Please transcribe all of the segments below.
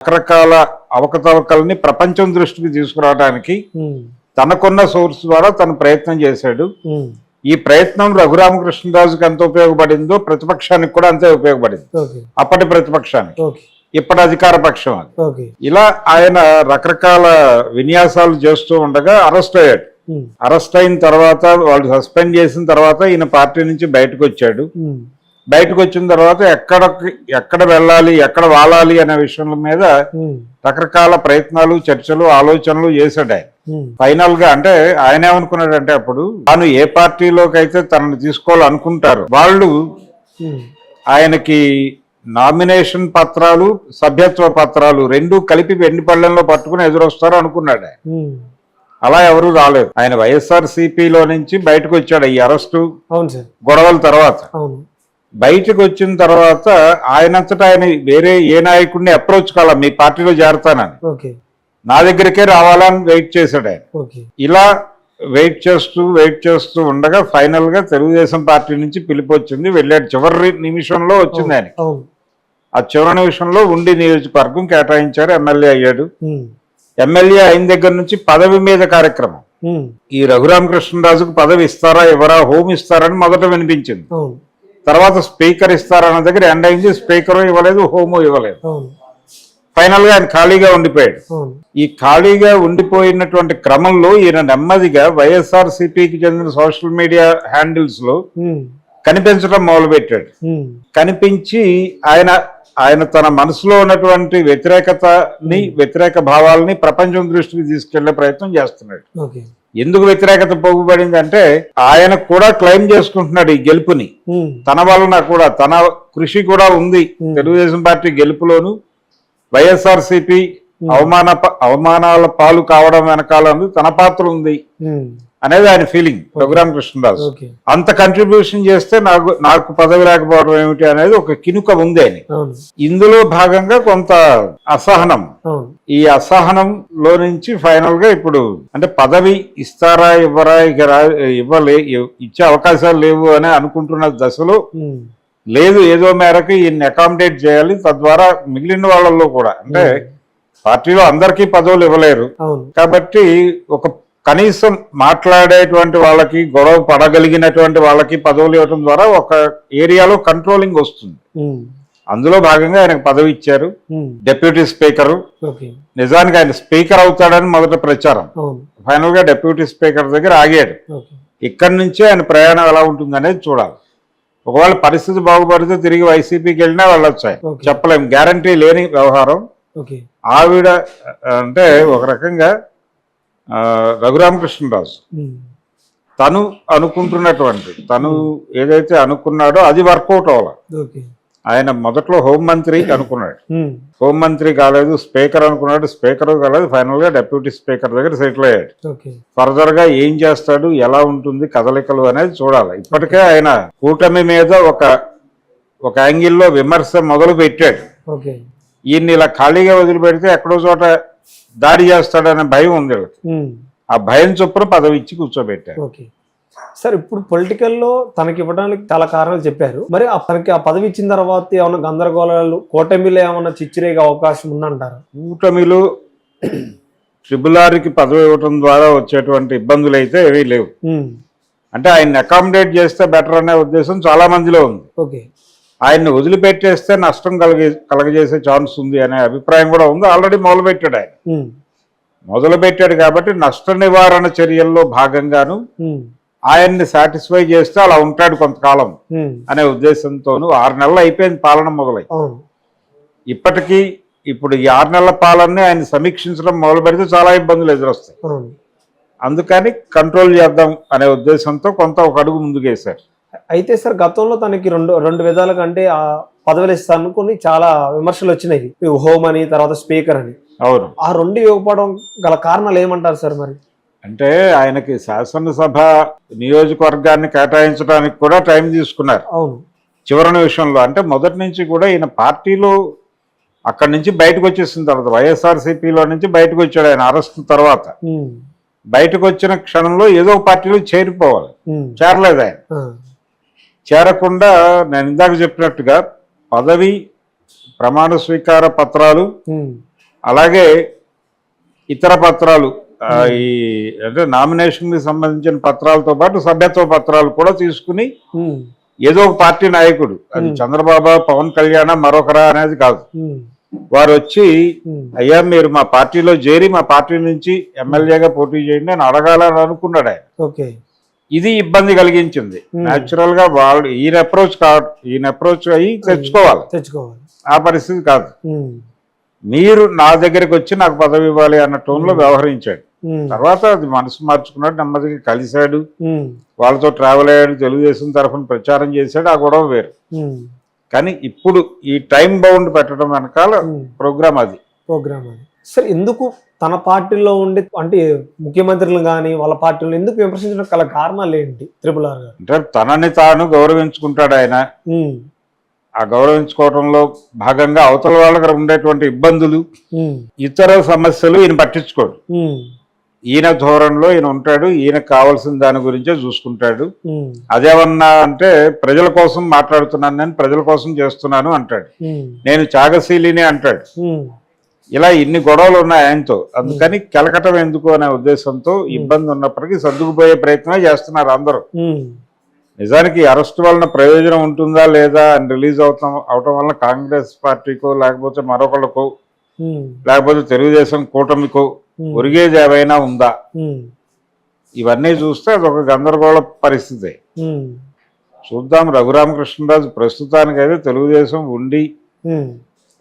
రకరకాల అవకతవకల్ని ప్రపంచం దృష్టికి తీసుకురావడానికి తనకున్న సోర్స్ ద్వారా తను ప్రయత్నం చేశాడు. ఈ ప్రయత్నం రఘురామకృష్ణరాజుకి ఎంత ఉపయోగపడిందో ప్రతిపక్షానికి కూడా అంతే ఉపయోగపడింది. అప్పటి ప్రతిపక్షానికి. ఇప్పటి అధికార పక్షం అది. ఇలా ఆయన రకరకాల విన్యాసాలు చేస్తూ ఉండగా అరెస్ట్ అయ్యాడు. అరెస్ట్ అయిన తర్వాత వాళ్ళు సస్పెండ్ చేసిన తర్వాత ఈయన పార్టీ నుంచి బయటకు వచ్చాడు. బయటకు వచ్చిన తర్వాత ఎక్కడ ఎక్కడ వెళ్ళాలి ఎక్కడ వాలాలి అనే విషయం మీద రకరకాల ప్రయత్నాలు చర్చలు ఆలోచనలు చేశాడు ఆయన. ఫైనల్గా అంటే ఆయన ఏమనుకున్నాడంటే అప్పుడు తాను ఏ పార్టీలోకి అయితే తనను తీసుకోవాలనుకుంటారు వాళ్ళు ఆయనకి నామినేషన్ పత్రాలు సభ్యత్వ పత్రాలు రెండు కలిపి వెండి పళ్ళెంలో పట్టుకుని ఎదురొస్తారు అనుకున్నాడు ఆయన. అలా ఎవరు రాలేదు. ఆయన వైఎస్ఆర్ సిపిలో నుంచి బయటకు వచ్చాడు ఈ అరెస్టు గొడవల తర్వాత. బయటకు వచ్చిన తర్వాత ఆయనంతటా ఆయన వేరే ఏ నాయకుడిని అప్రోచ్ కాల మీ పార్టీలో చేరతానని. నా దగ్గరికే రావాలని వెయిట్ చేశాడు ఆయన. ఇలా వెయిట్ చేస్తూ వెయిట్ చేస్తూ ఉండగా ఫైనల్గా తెలుగుదేశం పార్టీ నుంచి పిలుపు వచ్చింది. వెళ్ళాడు. చివరి నిమిషంలో వచ్చింది ఆయన. ఆ చివరి నిమిషంలో ఉండి నియోజకవర్గం కేటాయించారు. ఎమ్మెల్యే అయ్యాడు. ఎమ్మెల్యే అయిన దగ్గర నుంచి పదవి మీద కార్యక్రమం. ఈ రఘురామకృష్ణరాజుకు పదవి ఇస్తారా ఎవరా హోమ్ ఇస్తారని మొదట వినిపించింది. తర్వాత స్పీకర్ ఇస్తారన్న దగ్గర ఎండ్ అయింది స్పీకర్ ఇవ్వలేదు హోము ఇవ్వలేదు. ఫైనల్గా ఆయన ఖాళీగా ఉండిపోయాడు. ఈ ఖాళీగా ఉండిపోయినటువంటి క్రమంలో ఈయన నెమ్మదిగా వైఎస్ఆర్ సిపికి చెందిన సోషల్ మీడియా హ్యాండిల్స్లో కనిపించడం మొదలుపెట్టాడు. కనిపించి ఆయన ఆయన తన మనసులో ఉన్నటువంటి వ్యతిరేకతని వ్యతిరేక భావాలని ప్రపంచం దృష్టికి తీసుకెళ్ళే ప్రయత్నం చేస్తున్నాడు. ఎందుకు వ్యతిరేకత పోగుపడింది అంటే ఆయన కూడా క్లెయిమ్ చేసుకుంటున్నాడు ఈ గెలుపుని. తన వలన కూడా తన కృషి కూడా ఉంది. తెలుగుదేశం పార్టీ గెలుపులోను వైఎస్ఆర్ సిపి అవమాన అవమానాల పాలు కావడం వెనకాల తన పాత్ర ఉంది. అనేది ఆయన ఫీలింగ్ రఘురామ కృష్ణరాజు అంత కంట్రిబ్యూషన్ చేస్తే నాకు నాకు పదవి లేకపోవడం ఏమిటి అనేది ఒక కినుక ఉంది అవును. ఇందులో భాగంగా కొంత అసహనం. ఈ అసహనంలో నుంచి ఫైనల్గా ఇప్పుడు అంటే పదవి ఇస్తారా ఇవ్వరా ఇక ఇవ్వలే ఇచ్చే అవకాశాలు లేవు అని అనుకుంటున్న దశలో ఉమ్, లేదు ఏదో మేరకు ఈయన్ని అకామిడేట్ చేయాలి. తద్వారా మిగిలిన వాళ్ళల్లో కూడా అంటే పార్టీలో అందరికీ పదవులు ఇవ్వలేరు. కాబట్టి ఒక కనీసం మాట్లాడేటువంటి వాళ్ళకి గొడవ పడగలిగినటువంటి వాళ్ళకి పదవులు ఇవ్వడం ద్వారా ఒక ఏరియాలో కంట్రోలింగ్ వస్తుంది. అందులో భాగంగా ఆయనకు పదవి ఇచ్చారు. డెప్యూటీ స్పీకరు నిజానికి ఆయన స్పీకర్ అవుతాడని మొదట ప్రచారం. ఫైనల్గా డెప్యూటీ స్పీకర్ దగ్గర ఆగాడు. ఇక్కడి నుంచే ఆయన ప్రయాణం ఎలా ఉంటుంది అనేది చూడాలి. ఒకవేళ పరిస్థితి బాగుపడితే తిరిగి వైసీపీకి వెళ్ళినా వెళ్ళొచ్చు ఆయన. Okay. చెప్పలేం. గ్యారంటీ లేని వ్యవహారం. ఆవిడ అంటే ఒక రకంగా రఘురామకృష్ణరాజు. తను అనుకుంటున్నటువంటి తను ఏదైతే అనుకున్నాడో అది వర్కౌట్ అవ్వాలి. ఆయన మొదట్లో హోంమంత్రి అనుకున్నాడు. ఉమ్, హోంమంత్రి కాలేదు స్పీకర్ అనుకున్నాడు స్పీకర్ కాలేదు ఫైనల్గా డెప్యూటీ స్పీకర్ దగ్గర సెటిల్ అయ్యాడు. ఫర్దర్గా ఏం చేస్తాడు ఎలా ఉంటుంది కదలికలు అనేది చూడాలి. ఇప్పటికే ఆయన కూటమి మీద ఒక ఒక యాంగిల్లో విమర్శ మొదలు పెట్టాడు ఈయన్ని ఇలా ఖాళీగా వదిలిపెడితే ఎక్కడో చోట దాడి చేస్తాడనే భయం ఉంది ఆ భయం చొప్పున పదవి ఇచ్చి కూర్చోబెట్టారు ఓకే. సార్ ఇప్పుడు పొలిటికల్లో తనకి ఇవ్వడానికి చాలా కారణాలు చెప్పారు. మరి ఆ తనకి ఆ పదవి ఇచ్చిన తర్వాత ఏమైనా గందరగోళాలు కూటమిలో ఏమైనా చిచ్చిరేగే అవకాశం ఉందంటారు? కూటమిలో ట్రిబుల్ ఆర్కి పదవి ఇవ్వటం ద్వారా వచ్చేటువంటి ఇబ్బందులు అయితే ఏవీ లేవు. అంటే ఆయన్ని అకామిడేట్ చేస్తే బెటర్ అనే ఉద్దేశం చాలా మందిలో ఉంది. ఓకే. ఆయన్ని వదిలిపెట్టేస్తే నష్టం కలిగే కలగజేసే ఛాన్స్ ఉంది అనే అభిప్రాయం కూడా ఉంది. ఆల్రెడీ మొదలుపెట్టాడు ఆయన. మొదలుపెట్టాడు కాబట్టి నష్ట నివారణ చర్యల్లో భాగంగాను ఆయన్ని సాటిస్ఫై చేస్తే అలా ఉంటాడు కొంతకాలం అనే ఉద్దేశంతోనూ ఆరు నెలలు అయిపోయింది పాలన మొదలై. ఇప్పటికీ ఇప్పుడు ఈ ఆరు నెలల పాలనని ఆయన సమీక్షించడం మొదలు పెడితే చాలా ఇబ్బందులు ఎదురొస్తాయి. అందుకని కంట్రోల్ చేద్దాం అనే ఉద్దేశంతో కొంత ఒక అడుగు ముందుకేశారు. అయితే సార్ గతంలో తనకి రెండు రెండు విధాల కంటే ఆ పదవులు ఇస్తాను కొన్ని చాలా విమర్శలు వచ్చినాయి. హోమ్ అని తర్వాత స్పీకర్ అని. అవును. ఆ రెండు ఇవ్వకపోవడం గల కారణాలు ఏమంటారు సార్ మరి? అంటే ఆయనకి శాసనసభ నియోజకవర్గాన్ని కేటాయించడానికి కూడా టైం తీసుకున్నారు. అవును. చివరి విషయంలో అంటే మొదటి నుంచి కూడా ఈయన పార్టీలో అక్కడి నుంచి బయటకు వచ్చేసిన తర్వాత వైఎస్ఆర్సీపీలో నుంచి బయటకు వచ్చాడు ఆయన అరెస్ట్ తర్వాత. బయటకు వచ్చిన క్షణంలో ఏదో పార్టీలో చేరిపోవాలి. చేరలేదు ఆయన. చేరకుండా నేను ఇందాక చెప్పినట్టుగా పదవి ప్రమాణ స్వీకార పత్రాలు అలాగే ఇతర పత్రాలు ఈ అంటే నామినేషన్కి సంబంధించిన పత్రాలతో పాటు సభ్యత్వ పత్రాలు కూడా తీసుకుని ఏదో ఒక పార్టీ నాయకుడు అది చంద్రబాబు పవన్ కళ్యాణ్ మరొకరా అనేది కాదు. వారు వచ్చి అయ్యా మీరు మా పార్టీలో చేరి మా పార్టీ నుంచి ఎమ్మెల్యేగా పోటీ చేయండి అని అడగాలని అనుకున్నాడు ఆయన. ఇది ఇబ్బంది కలిగించింది. న్యాచురల్గా వాళ్ళు ఈయన అప్రోచ్ కాదు ఈయన అప్రోచ్ అయ్యి తెచ్చుకోవాలి. తెచ్చుకోవాలి. ఆ పరిస్థితి కాదు. ఉమ్, మీరు నా దగ్గరికి వచ్చి నాకు పదవి ఇవ్వాలి అన్న టోన్లో వ్యవహరించాడు. ఉమ్, తర్వాత అది మనసు మార్చుకున్నాడు నెమ్మదిగా కలిశాడు. వాళ్ళతో ట్రావెల్ అయ్యాడు తెలుగుదేశం తరఫున ప్రచారం చేశాడు ఆ గొడవ వేరు. కానీ ఇప్పుడు ఈ టైం బౌండ్ పెట్టడం వెనకాల. ప్రోగ్రామ్ అది. ప్రోగ్రామ్ అది. సార్ ఎందుకు తన పార్టీలో ఉండి అంటే ముఖ్యమంత్రులు కానీ వాళ్ళ పార్టీలో ఎందుకు విమర్శించడం గల కారణాలు ఏంటి? త్రిపుల్ ఆర్ గారు. అంటే తనని తాను గౌరవించుకుంటాడు ఆయన. ఆ గౌరవించుకోవడంలో భాగంగా అవతల వాళ్ళకి ఉండేటువంటి ఇబ్బందులు ఇతర సమస్యలు ఈయన పట్టించుకోడు. ఈయన ధోరణిలో ఈయన ఉంటాడు ఈయనకు కావాల్సిన దాని గురించే చూసుకుంటాడు. అదేమన్నా అంటే ప్రజల కోసం మాట్లాడుతున్నాను నేను ప్రజల కోసం చేస్తున్నాను అంటాడు. నేను త్యాగశీలిని అంటాడు. ఇలా ఇన్ని గొడవలు ఉన్నాయి ఆయనతో. అందుకని కెలకటం ఎందుకు అనే ఉద్దేశంతో ఇబ్బంది ఉన్నప్పటికీ సర్దుకుపోయే ప్రయత్నమే చేస్తున్నారు అందరూ. నిజానికి అరెస్ట్ వలన ప్రయోజనం ఉంటుందా లేదా అని రిలీజ్ అవుతాం అవటం వలన కాంగ్రెస్ పార్టీకో లేకపోతే మరొకళ్ళకో లేకపోతే తెలుగుదేశం కూటమికో. ఒరిగేది ఏమైనా ఉందా? ఇవన్నీ చూస్తే అదొక గందరగోళ పరిస్థితి. చూద్దాం రఘురామకృష్ణరాజు ప్రస్తుతానికైతే తెలుగుదేశం ఉండి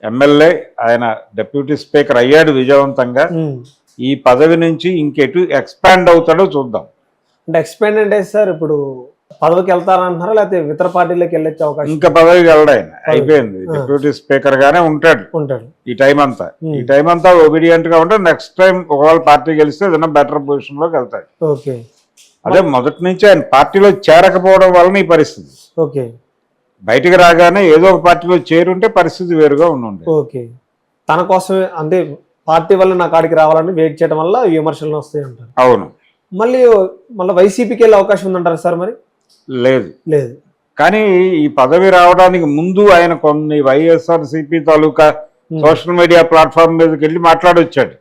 ఎమ్మెల్యే ఆయన డిప్యూటీ స్పీకర్ అయ్యాడు విజయవంతంగా. ఈ పదవి నుంచి ఇంకెటు ఎక్స్పాండ్ అవుతాడో చూద్దాం. అంటే ఎక్స్పెండ్ అంటే సార్ ఇప్పుడు పదవికి వెళ్తారంటున్నారా? లేకపోతే ఇతర పార్టీలోకి వెళ్ళొచ్చే అవకాశం? ఇంకా పదవికి వెళ్ళడు ఆయన. అయిపోయింది. డిప్యూటీ స్పీకర్ గానే ఉంటాడు. ఉంటాడు. ఈ టైం అంతా. ఈ టైం అంతా ఒబీడియంట్గా ఉంటే నెక్స్ట్ టైం ఒకవేళ పార్టీ గెలిస్తే ఏదైనా బెటర్ పొజిషన్లోకి వెళ్తాడు. ఓకే. అదే మొదటి నుంచి ఆయన పార్టీలో చేరకపోవడం వలన ఈ పరిస్థితి. ఓకే. బయటికి రాగానే ఏదో ఒక పార్టీలో చేరుంటే పరిస్థితి వేరుగా ఉండుండే ఓకే. తన కోసమే అంటే పార్టీ వల్ల నా కాడికి రావాలని వెయిట్ చేయడం వల్ల విమర్శలు వస్తాయి అంటారు. అవును. మళ్ళీ మళ్ళీ వైసీపీకి వెళ్ళే అవకాశం ఉందంటారు సార్ మరి? లేదు. లేదు. కానీ ఈ పదవి రావడానికి ముందు ఆయన కొన్ని వైఎస్ఆర్ సిపి తాలూకా సోషల్ మీడియా ప్లాట్ఫామ్ మీదకి వెళ్ళి మాట్లాడొచ్చాడు.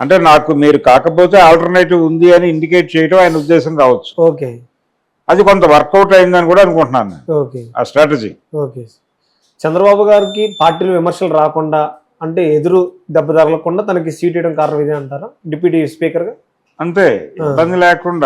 అంటే నాకు మీరు కాకపోతే ఆల్టర్నేటివ్ ఉంది అని ఇండికేట్ చేయడం ఆయన ఉద్దేశం కావచ్చు. ఓకే. అది కొంత వర్కౌట్ అయిందని కూడా అనుకుంటున్నాను ఆ స్ట్రాటజీ. ఓకే. చంద్రబాబు గారికి పార్టీలో విమర్శలు రాకుండా అంటే ఎదురు దెబ్బ తగలకుండా తనకి సీట్ ఇవ్వడం కారణం ఇదే అంటారా? డిప్యూటీ స్పీకర్గా? అంతే ఇబ్బంది లేకుండా.